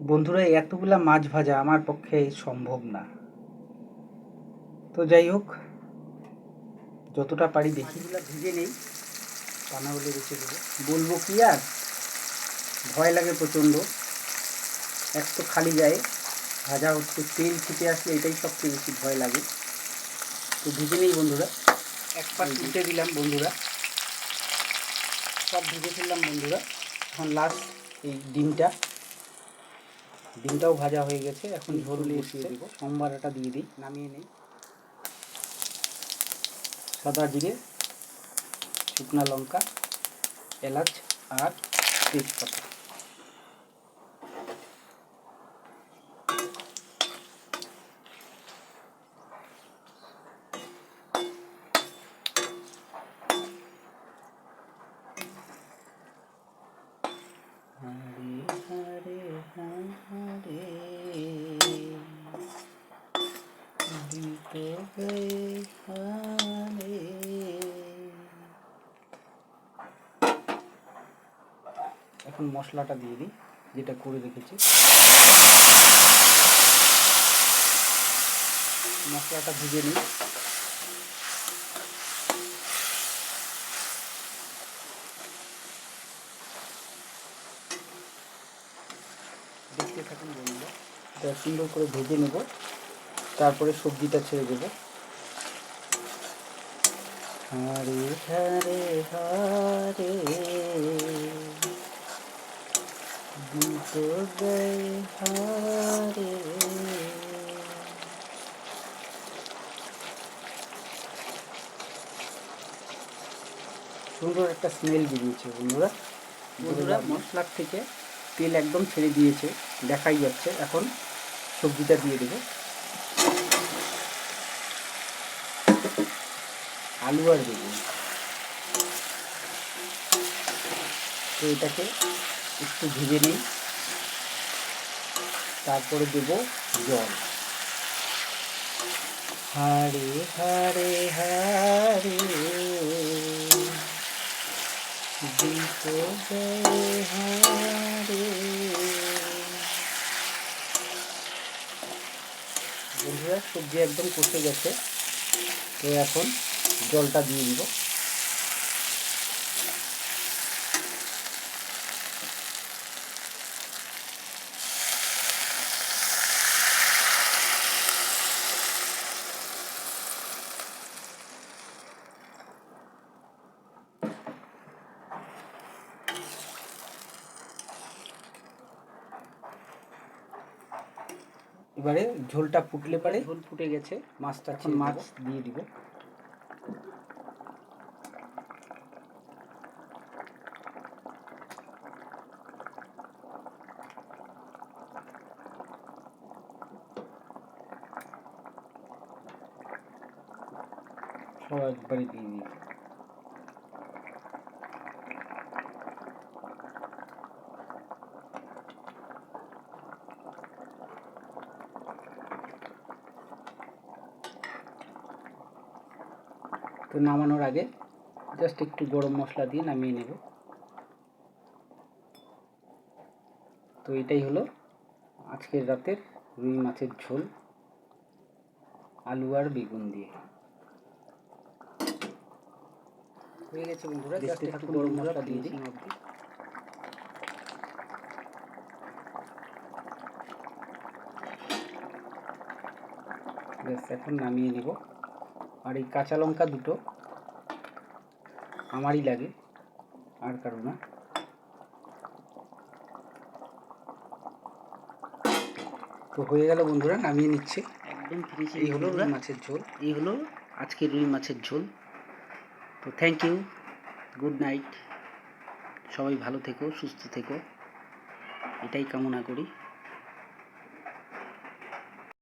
বন্ধুরা এতগুলা মাছ ভাজা আমার পক্ষে সম্ভব না। তো যাই হোক, যতটা পারি দেখিগুলা ভিজে নেই তা না হলে রেখে দেবো। বলব কি আর? ভয় লাগে প্রচণ্ড। এক তো খালি গায়ে, ভাজা হচ্ছে, তেল ছিটে আসলে এটাই সবচেয়ে বেশি ভয় লাগে। তো ভিজে নেই বন্ধুরা। এক পাশ উল্টে দিলাম বন্ধুরা। সব ভেজে ফেললাম বন্ধুরা। এখন লাস্ট এই ডিমটা। ডিমটাও ভাজা হয়ে গেছে এখন ঝোল বসিয়ে সোমবার সোমবারটা দিয়ে দিই নামিয়ে নিই। সাদা জিরে শুকনা লঙ্কা এলাচ আর তেজপাতা। এখন মশলাটা দিয়ে দিই, যেটা করে রেখেছি। মশলাটা ভেজে নিই। দেখতে থাকুন বন্ধুরা সুন্দর করে ভেজে নেব, তারপরে সবজিটা ছেড়ে দেব। হরে হরে হরে। হরে সুন্দর একটা স্মেল বেরিয়েছে বন্ধুরা। বন্ধুরা মশলার থেকে তেল একদম ছেড়ে দিয়েছে দেখাই যাচ্ছে। এখন সবজিটা দিয়ে দেবো। আলু আর বেগুন। তো এটাকে একটু ভেজে নিই। তারপরে দেব জল। হারে হারে হারে গায়ে হারে বন্ধুরা, সবজি একদম কষে গেছে। তো এখন জলটা দিয়ে দিব। এবারে ঝোলটা ফুটলে পারে ঝোল ফুটে গেছে মাছটা এখন মাছ দিয়ে দিব। সব একবারে দিয়ে দিই। তো নামানোর আগে জাস্ট একটু গরম মশলা দিয়ে নামিয়ে নেব। তো এটাই হলো আজকের রাতের রুই মাছের ঝোল আলু আর বেগুন দিয়ে। হয়ে গেছে বন্ধুরা একটু গরম মশলা দিয়ে দিই অবধি। ব্যাস এখন নামিয়ে নেব। আর এই কাঁচা লঙ্কা দুটো আমারই লাগে আর কারও না। তো হয়ে গেল বন্ধুরা নামিয়ে নিচ্ছে। একদম ফিনিশিং এই হলো রুই মাছের ঝোল। এই হলো আজকের রুই মাছের ঝোল। তো থ্যাংক ইউ গুড নাইট সবাই ভালো থেকো সুস্থ থেকো। এটাই কামনা করি।